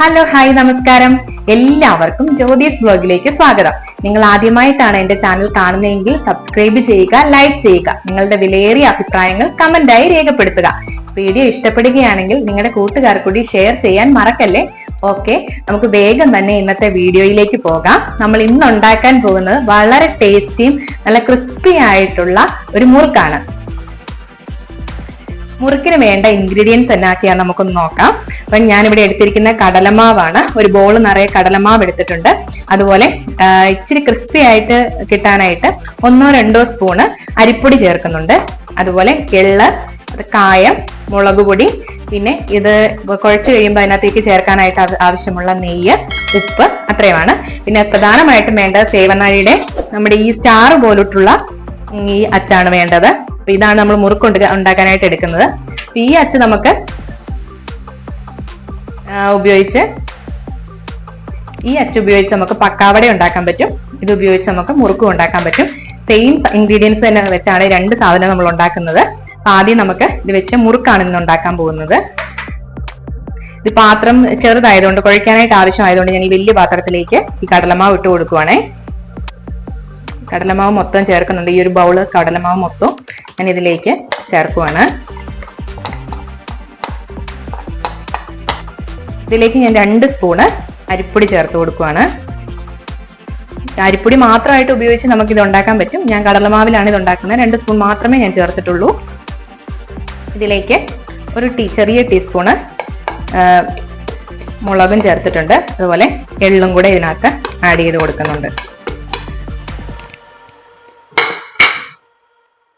Hello hi നമസ്കാരം. എല്ലാവർക്കും ജ്യോതിസ് ബ്ലോഗിലേക്ക് സ്വാഗതം. നിങ്ങൾ ആദ്യമായിട്ടാണ് എന്റെ ചാനൽ കാണുന്നതെങ്കിൽ സബ്സ്ക്രൈബ് ചെയ്യുക ലൈക്ക് ചെയ്യുക നിങ്ങളുടെ വിലയേറിയ അഭിപ്രായങ്ങൾ കമന്റായി രേഖപ്പെടുത്തുക. വീഡിയോ ഇഷ്ടപ്പെടുകയാണെങ്കിൽ നിങ്ങളുടെ കൂട്ടുകാർ കൂടി ഷെയർ ചെയ്യാൻ മറക്കല്ലേ? ഓക്കെ നമുക്ക് വേഗം തന്നെ ഇന്നത്തെ വീഡിയോയിലേക്ക് പോകാം. നമ്മൾ ഇന്ന് ഉണ്ടാക്കാൻ പോകുന്നത് വളരെ ടേസ്റ്റിയും നല്ല ക്രിസ്പി ആയിട്ടുള്ള ഒരു മുറുക്കാണ്. മുറുക്കിന് വേണ്ട ഇൻഗ്രീഡിയൻസ് എന്നാക്കിയാൽ നമുക്കൊന്ന് നോക്കാം. അപ്പൊ ഞാനിവിടെ എടുത്തിരിക്കുന്ന കടലമാവാണ്. ഒരു ബോൾ നിറയെ കടലമാവ് എടുത്തിട്ടുണ്ട്. അതുപോലെ ഇച്ചിരി ക്രിസ്പി ആയിട്ട് കിട്ടാനായിട്ട് ഒന്നോ രണ്ടോ സ്പൂണ് അരിപ്പൊടി ചേർക്കുന്നുണ്ട്. അതുപോലെ എള്ള് കായം മുളക് പൊടി പിന്നെ ഇത് കുഴച്ച് കഴിയുമ്പോൾ അതിനകത്തേക്ക് ചേർക്കാനായിട്ട് ആവശ്യമുള്ള നെയ്യ് ഉപ്പ് അത്രയുമാണ്. പിന്നെ പ്രധാനമായിട്ടും വേണ്ടത് സേവനാഴിയുടെ നമ്മുടെ ഈ സ്റ്റാർ പോലിട്ടുള്ള ഈ അച്ചാണ് വേണ്ടത്. ഇതാണ് നമ്മൾ മുറുക്കൊണ്ട് ഉണ്ടാക്കാനായിട്ട് എടുക്കുന്നത്. ഈ അച്ച് നമുക്ക് ഉപയോഗിച്ച് ഈ അച്ച് ഉപയോഗിച്ച് നമുക്ക് പക്കാവട ഉണ്ടാക്കാൻ പറ്റും. ഇത് ഉപയോഗിച്ച് നമുക്ക് മുറുക്കും ഉണ്ടാക്കാൻ പറ്റും. സെയിം ഇൻഗ്രീഡിയൻസ് തന്നെ വെച്ചാണ് രണ്ട് സാധനം നമ്മൾ ഉണ്ടാക്കുന്നത്. ആദ്യം നമുക്ക് ഇത് വെച്ച് മുറുക്കാണ് ഇന്ന് ഉണ്ടാക്കാൻ പോകുന്നത്. ഇത് പാത്രം ചെറുതായതുകൊണ്ട് കുഴയ്ക്കാനായിട്ട് ആവശ്യമായതുകൊണ്ട് ഞാൻ ഈ വലിയ പാത്രത്തിലേക്ക് ഈ കടലമാവ് ഇട്ട് കൊടുക്കുവാണേ. കടലമാവ് മൊത്തം ചേർക്കുന്നുണ്ട്. ഈ ഒരു ബൗൾ കടലമാവ് മൊത്തം ഞാൻ ഇതിലേക്ക് ചേർക്കുവാണ്. ഇതിലേക്ക് ഞാൻ രണ്ട് സ്പൂണ് അരിപ്പൊടി ചേർത്ത് കൊടുക്കുവാണ്. അരിപ്പൊടി മാത്രമായിട്ട് ഉപയോഗിച്ച് നമുക്ക് ഇത് ഉണ്ടാക്കാൻ പറ്റും. ഞാൻ കടലമാവിലാണ് ഇത് ഉണ്ടാക്കുന്നത്. രണ്ട് സ്പൂൺ മാത്രമേ ഞാൻ ചേർത്തിട്ടുള്ളൂ. ഇതിലേക്ക് ഒരു ടീ ചെറിയ ടീസ്പൂണ് മുളകും ചേർത്തിട്ടുണ്ട്. അതുപോലെ എള്ളും കൂടെ ഇതിനകത്ത് ആഡ് ചെയ്ത് കൊടുക്കുന്നുണ്ട്.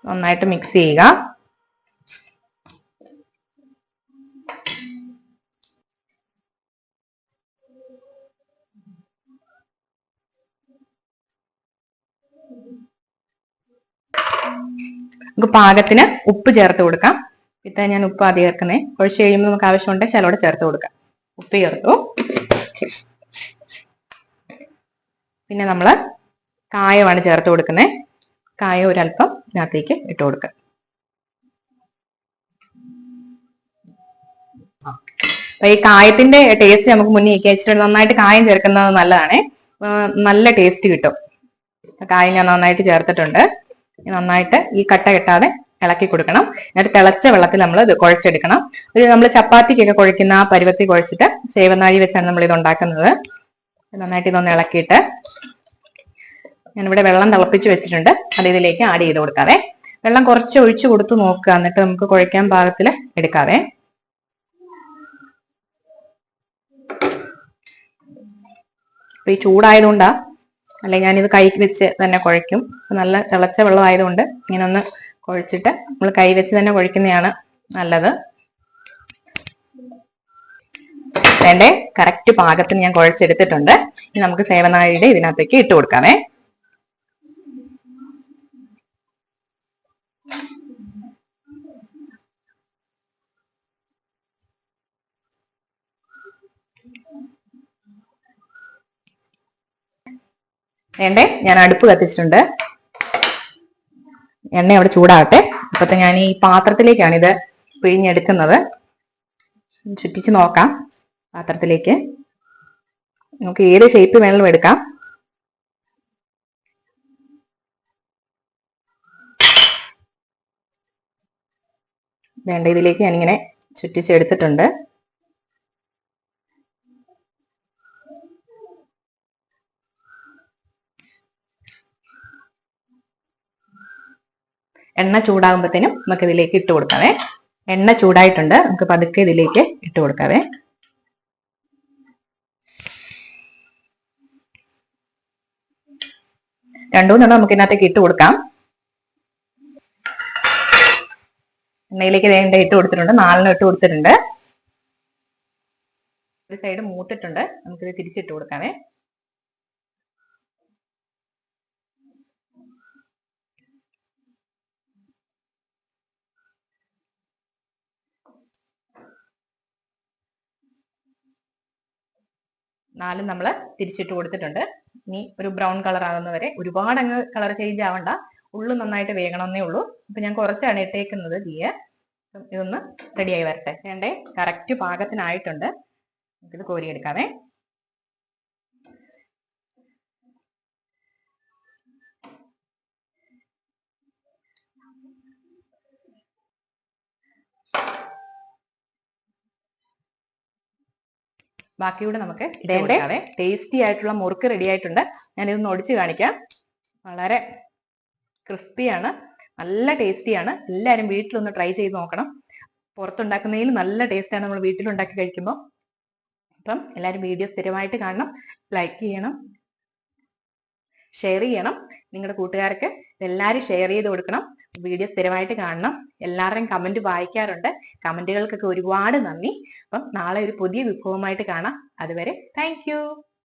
നന്നായിട്ട് മിക്സ് ചെയ്യുക. നമുക്ക് പാകത്തിന് ഉപ്പ് ചേർത്ത് കൊടുക്കാം. ഇത്ത ഞാൻ ഉപ്പ് ആദ്യം ചേർക്കുന്നേ. കുഴച്ച് കഴിയുമ്പോൾ നമുക്ക് ആവശ്യമുണ്ടെങ്കിൽ ശലോടെ ചേർത്ത് കൊടുക്കാം. ഉപ്പ് ചേർത്തു. പിന്നെ നമ്മൾ കായമാണ് ചേർത്ത് കൊടുക്കുന്നത് കായ ഒരല്പം ഇതിനകത്തേക്ക് ഇട്ട് കൊടുക്കുക അപ്പൊ ഈ കായത്തിന്റെ ടേസ്റ്റ് നമുക്ക് മുന്നേ വെച്ചിട്ടുണ്ട് നന്നായിട്ട് കായം ചേർക്കുന്നത് നല്ലതാണ്. നല്ല ടേസ്റ്റ് കിട്ടും. കായം ഞാൻ നന്നായിട്ട് ചേർത്തിട്ടുണ്ട്. നന്നായിട്ട് ഈ കട്ട കെട്ടാതെ ഇളക്കി കൊടുക്കണം. എന്നിട്ട് തിളച്ച വെള്ളത്തിൽ നമ്മൾ ഇത് കുഴച്ചെടുക്കണം. ഒരു നമ്മൾ ചപ്പാത്തിക്കൊക്കെ കുഴക്കുന്ന ആ പരുവത്തിൽ കുഴച്ചിട്ട് സേവനാഴി വെച്ചാണ് നമ്മൾ ഇത് ഉണ്ടാക്കുന്നത്. നന്നായിട്ട് ഇതൊന്ന് ഇളക്കിയിട്ട് ഞാനിവിടെ വെള്ളം തിളപ്പിച്ച് വെച്ചിട്ടുണ്ട്. അത് ഇതിലേക്ക് ആഡ് ചെയ്ത് കൊടുക്കാതെ വെള്ളം കുറച്ച് ഒഴിച്ചു കൊടുത്ത് നോക്കുക. എന്നിട്ട് നമുക്ക് കുഴയ്ക്കാൻ പാകത്തിൽ എടുക്കാതെ ഈ ചൂടായതുകൊണ്ടാ അല്ലെ ഞാനിത് കൈ വെച്ച് തന്നെ കുഴയ്ക്കും. നല്ല തിളച്ച വെള്ളം ആയതുകൊണ്ട് ഇങ്ങനെ ഒന്ന് കുഴച്ചിട്ട് നമ്മൾ കൈ വെച്ച് തന്നെ കുഴയ്ക്കുന്നതാണ് നല്ലത്. വേണ്ടേ? കറക്റ്റ് പാകത്തിന് ഞാൻ കുഴച്ചെടുത്തിട്ടുണ്ട്. ഇനി നമുക്ക് സേവനാഴിയുടെ ഇതിനകത്തേക്ക് ഇട്ട് കൊടുക്കാമേ. വേണ്ടേ? ഞാൻ അടുപ്പ് കത്തിച്ചിട്ടുണ്ട്. എണ്ണ അവിടെ ചൂടാകട്ടെ അപ്പത്തെ ഞാൻ ഈ പാത്രത്തിലേക്കാണ് ഇത് പിഴിഞ്ഞെടുക്കുന്നത്. ചുറ്റിച്ച് നോക്കാം പാത്രത്തിലേക്ക്. നമുക്ക് ഏത് ഷേപ്പ് വേണമെങ്കിലും എടുക്കാം. വേണ്ട ഇതിലേക്ക് ഞാനിങ്ങനെ ചുറ്റിച്ചെടുത്തിട്ടുണ്ട് എണ്ണ ചൂടാകുമ്പോഴത്തേനും നമുക്ക് ഇതിലേക്ക് ഇട്ട് കൊടുക്കാവേ. എണ്ണ ചൂടായിട്ടുണ്ട് നമുക്ക് പതുക്കെ ഇതിലേക്ക് ഇട്ട് കൊടുക്കാവേ. രണ്ടു മൂന്നെണ്ണം നമുക്ക് ഇതിനകത്തേക്ക് ഇട്ട് കൊടുക്കാം. എണ്ണയിലേക്ക് വേണ്ട ഇട്ട് കൊടുത്തിട്ടുണ്ട് നാലെണ്ണം ഇട്ട് കൊടുത്തിട്ടുണ്ട്. ഒരു സൈഡ് മൂത്തിട്ടുണ്ട് നമുക്കിത് തിരിച്ചിട്ട് കൊടുക്കാവേ. നാലും നമ്മൾ തിരിച്ചിട്ട് കൊടുത്തിട്ടുണ്ട്. ഇനി ഒരു ബ്രൗൺ കളർ ആകുന്നവരെ ഒരുപാട് അങ്ങ് കളർ ചേഞ്ച് ആവണ്ട. ഉള്ളു നന്നായിട്ട് വേകണമെന്നേ ഉള്ളൂ. അപ്പൊ ഞാൻ കുറച്ചാണ് ഇട്ടേക്കുന്നത് തീയ ഇതൊന്ന് റെഡിയായി വരട്ടെ. വേണ്ടേ? കറക്റ്റ് പാകത്തിനായിട്ടുണ്ട്. ഇത് കോരിയെടുക്കാവേ. ബാക്കിയൂടെ നമുക്ക് ഇടേണ്ടേ ടേസ്റ്റി ആയിട്ടുള്ള മുറുക്ക് റെഡി ആയിട്ടുണ്ട്. ഞാൻ ഇതൊന്ന് ഒടിച്ച് കാണിക്കാം. വളരെ ക്രിസ്പിയാണ് നല്ല ടേസ്റ്റിയാണ് എല്ലാവരും വീട്ടിലൊന്ന് ട്രൈ ചെയ്ത് നോക്കണം. പുറത്തുണ്ടാക്കുന്നതിൽ നല്ല ടേസ്റ്റാണ് നമ്മൾ വീട്ടിലുണ്ടാക്കി കഴിക്കുമ്പോൾ അപ്പം എല്ലാവരും വീഡിയോ സ്ഥിരമായിട്ട് കാണണം. ലൈക്ക് ചെയ്യണം. ഷെയർ ചെയ്യണം. നിങ്ങളുടെ കൂട്ടുകാർക്ക് എല്ലാവരും ഷെയർ ചെയ്ത് കൊടുക്കണം. വീഡിയോ സ്ഥിരമായിട്ട് കാണണം. എല്ലാവരുടെയും കമന്റ് വായിക്കാറുണ്ട്. കമന്റുകൾക്കൊക്കെ ഒരുപാട് നന്ദി. അപ്പം നാളെ ഒരു പുതിയ വിഭവമായിട്ട് കാണാം. അതുവരെ താങ്ക്